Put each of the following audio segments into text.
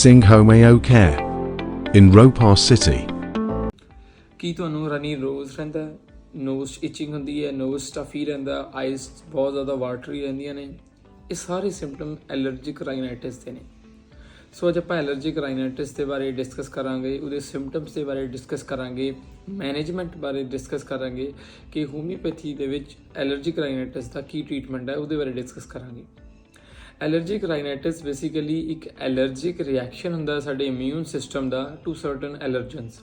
Sing Homeo Care in Ropar City. ਕੀ ਤੁਹਾਨੂੰ ਰਨੀ ਰੋਜ਼ ਰਹਿੰਦਾ knows itching ਹੁੰਦੀ ਹੈ ਨੋਜ਼ ਸਟਫੀ ਰਹਿੰਦਾ ਆਈਜ਼ ਬਹੁਤ ਜ਼ਿਆਦਾ ਵਾਟਰੀ ਰਹਿੰਦੀਆਂ ਨੇ, ਇਹ ਸਾਰੇ ਸਿੰਪਟਮ ਐਲਰਜੀਕ ਰਾਈਨਾਈਟਿਸ ਦੇ ਨੇ ਸੋ ਅੱਜ ਆਪਾਂ ਐਲਰਜੀਕ ਰਾਈਨਾਈਟਿਸ ਦੇ ਬਾਰੇ ਡਿਸਕਸ ਕਰਾਂਗੇ, ਉਹਦੇ ਸਿੰਪਟਮਸ ਦੇ ਬਾਰੇ ਡਿਸਕਸ ਕਰਾਂਗੇ ਮੈਨੇਜਮੈਂਟ ਬਾਰੇ ਡਿਸਕਸ ਕਰਾਂਗੇ ਕਿ ਹੋਮਿਓਪੈਥੀ ਦੇ ਵਿੱਚ ਐਲਰਜੀਕ ਰਾਈਨਾਈਟਿਸ ਦਾ ਕੀ ਟ੍ਰੀਟਮੈਂਟ ਹੈ, ਉਹਦੇ ਬਾਰੇ ਡਿਸਕਸ ਕਰਾਂਗੇ ਐਲਰਜਿਕ ਰਾਈਨਾਈਟਿਸ ਬੇਸਿਕਲੀ ਇੱਕ ਐਲਰਜਿਕ ਰਿਐਕਸ਼ਨ ਹੁੰਦਾ ਸਾਡੇ ਇਮਿਊਨ ਸਿਸਟਮ ਦਾ ਟੂ ਸਰਟਨ ਐਲਰਜਨਸ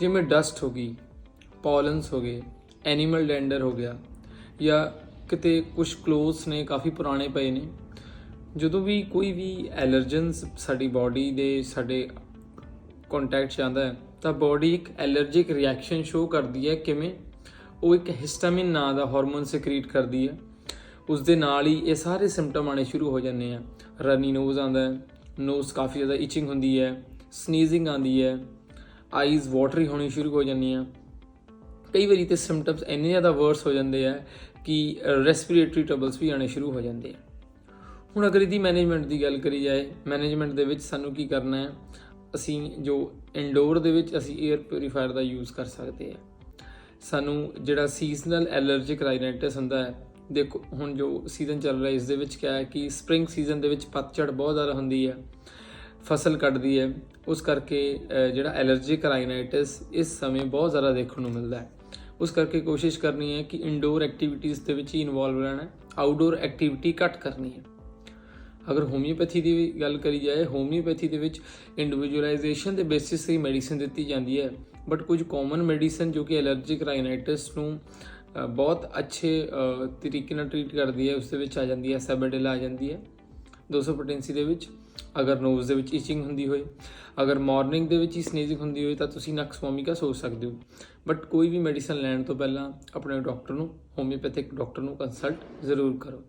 ਜਿਵੇਂ ਡਸਟ ਹੋ ਗਈ ਪੋਲਨਸ ਹੋ ਗਏ ਐਨੀਮਲ ਡੈਂਡਰ ਹੋ ਗਿਆ, ਜਾਂ ਕਿਤੇ ਕੁਝ ਕਲੋਥਸ ਨੇ ਕਾਫੀ ਪੁਰਾਣੇ ਪਏ ਨੇ। ਜਦੋਂ ਵੀ ਕੋਈ ਵੀ ਐਲਰਜਨਸ ਸਾਡੀ ਬਾਡੀ ਦੇ ਸਾਡੇ ਕੰਟੈਕਟ 'ਚ ਆਉਂਦਾ ਹੈ, ਤਾਂ ਬਾਡੀ ਇੱਕ ਐਲਰਜਿਕ ਰਿਐਕਸ਼ਨ ਸ਼ੋ ਕਰਦੀ ਹੈ। ਕਿਵੇਂ? ਉਹ ਇੱਕ ਹਿਸਟਾਮਿਨ ਨਾਂ ਦਾ ਹਾਰਮੋਨ ਸਿਕਰੀਟ ਕਰਦੀ ਹੈ। ਉਸ ਦੇ ਨਾਲ ਹੀ ਇਹ ਸਾਰੇ ਸਿੰਪਟਮ ਆਣੇ ਸ਼ੁਰੂ ਹੋ ਜਾਂਦੇ ਆ। ਰਨੀ ਨੋਜ਼ ਆਉਂਦਾ ਹੈ ਨੋਜ਼ ਕਾਫੀ ਜ਼ਿਆਦਾ ਇਚਿੰਗ ਹੁੰਦੀ ਹੈ ਸਨੀਜ਼ਿੰਗ ਆਉਂਦੀ ਹੈ ਆਈਜ਼ ਵਾਟਰੀ ਹੋਣੀ ਸ਼ੁਰੂ ਹੋ ਜਾਂਦੀਆਂ ਕਈ ਵਾਰੀ ਤੇ ਸਿੰਪਟਮਸ ਇੰਨੇ ਜ਼ਿਆਦਾ ਵਰਸ ਹੋ ਜਾਂਦੇ ਆ ਕਿ ਰੈਸਪੀਰੇਟਰੀ ਟਰਬਲਸ ਵੀ ਆਣੇ ਸ਼ੁਰੂ ਹੋ ਜਾਂਦੇ ਆ। ਹੁਣ ਅਗਰ ਇਹਦੀ ਮੈਨੇਜਮੈਂਟ ਦੀ ਗੱਲ ਕਰੀ ਜਾਏ ਮੈਨੇਜਮੈਂਟ ਦੇ ਵਿੱਚ ਸਾਨੂੰ ਕੀ ਕਰਨਾ ਹੈ? ਅਸੀਂ ਜੋ ਇਨਡੋਰ ਦੇ ਵਿੱਚ ਅਸੀਂ 에ਅਰ ਪਿਊਰੀਫਾਇਰ ਦਾ ਯੂਜ਼ ਕਰ ਸਕਦੇ ਆ। ਸਾਨੂੰ ਜਿਹੜਾ ਸੀਜ਼ਨਲ ਐਲਰਜਿਕ ਰਾਈਨਾਈਟਿਸ ਹੁੰਦਾ ਹੈ ਦੇਖੋ, ਹੁਣ ਜੋ ਸੀਜ਼ਨ ਚੱਲ ਰਿਹਾ, ਇਸ ਦੇ ਵਿੱਚ ਕਿਹਾ ਹੈ ਕਿ ਸਪ੍ਰਿੰਗ ਸੀਜ਼ਨ ਦੇ ਵਿੱਚ ਪਤਝੜ ਬਹੁਤ ਜ਼ਿਆਦਾ ਹੁੰਦੀ ਹੈ, ਫਸਲ ਕੱਟਦੀ ਹੈ। ਉਸ ਕਰਕੇ ਜਿਹੜਾ ਐਲਰਜਿਕ ਰਾਈਨਾਈਟਿਸ ਇਸ ਸਮੇਂ ਬਹੁਤ ਜ਼ਿਆਦਾ ਦੇਖਣ ਨੂੰ ਮਿਲਦਾ ਹੈ। ਉਸ ਕਰਕੇ ਕੋਸ਼ਿਸ਼ ਕਰਨੀ ਹੈ ਕਿ ਇਨਡੋਰ ਐਕਟੀਵਿਟੀਜ਼ ਦੇ ਵਿੱਚ ਹੀ ਇਨਵੋਲਵ ਰਹਿਣਾ ਹੈ ਆਊਟਡੋਰ ਐਕਟੀਵਿਟੀ ਘੱਟ ਕਰਨੀ ਹੈ। ਅਗਰ ਹੋਮਿਓਪੈਥੀ ਦੀ ਵੀ ਗੱਲ ਕਰੀ ਜਾਏ ਹੋਮਿਓਪੈਥੀ ਦੇ ਵਿੱਚ ਇੰਡੀਵਿਜੂਅਲਾਈਜੇਸ਼ਨ ਦੇ ਬੇਸਿਸ ਤੇ ਮੈਡੀਸਿਨ ਦਿੱਤੀ ਜਾਂਦੀ ਹੈ ਬਟ ਕੁਝ ਕਾਮਨ ਮੈਡੀਸਿਨ ਜੋ ਕਿ ਐਲਰਜਿਕ ਰਾਈਨਾਈਟਿਸ ਨੂੰ ਬਹੁਤ ਅੱਛੇ ਤਰੀਕੇ ਨਾਲ ਟ੍ਰੀਟ ਕਰਦੀ ਹੈ ਉਸ ਦੇ ਵਿੱਚ ਆ ਜਾਂਦੀ ਹੈ ਸੈਬੇਡੇਲਾ ਆ ਜਾਂਦੀ ਹੈ 200 ਪੋਟੈਂਸੀ ਦੇ ਵਿੱਚ, ਅਗਰ ਨੋਜ਼ ਦੇ ਵਿੱਚ ਇਚਿੰਗ ਹੁੰਦੀ ਹੋਏ, ਅਗਰ ਮਾਰਨਿੰਗ ਦੇ ਵਿੱਚ ਹੀ ਸਨੀਜ਼ਿੰਗ ਹੁੰਦੀ ਹੋਏ, ਤਾਂ ਤੁਸੀਂ ਨਕਸ ਵੋਮਿਕਾ ਸੋਚ ਸਕਦੇ ਹੋ। ਬਟ ਕੋਈ ਵੀ ਮੈਡੀਸਨ ਲੈਣ ਤੋਂ ਪਹਿਲਾਂ ਆਪਣੇ ਡਾਕਟਰ ਨੂੰ ਹੋਮਿਓਪੈਥਿਕ ਡਾਕਟਰ ਨੂੰ ਕੰਸਲਟ ਜ਼ਰੂਰ ਕਰੋ।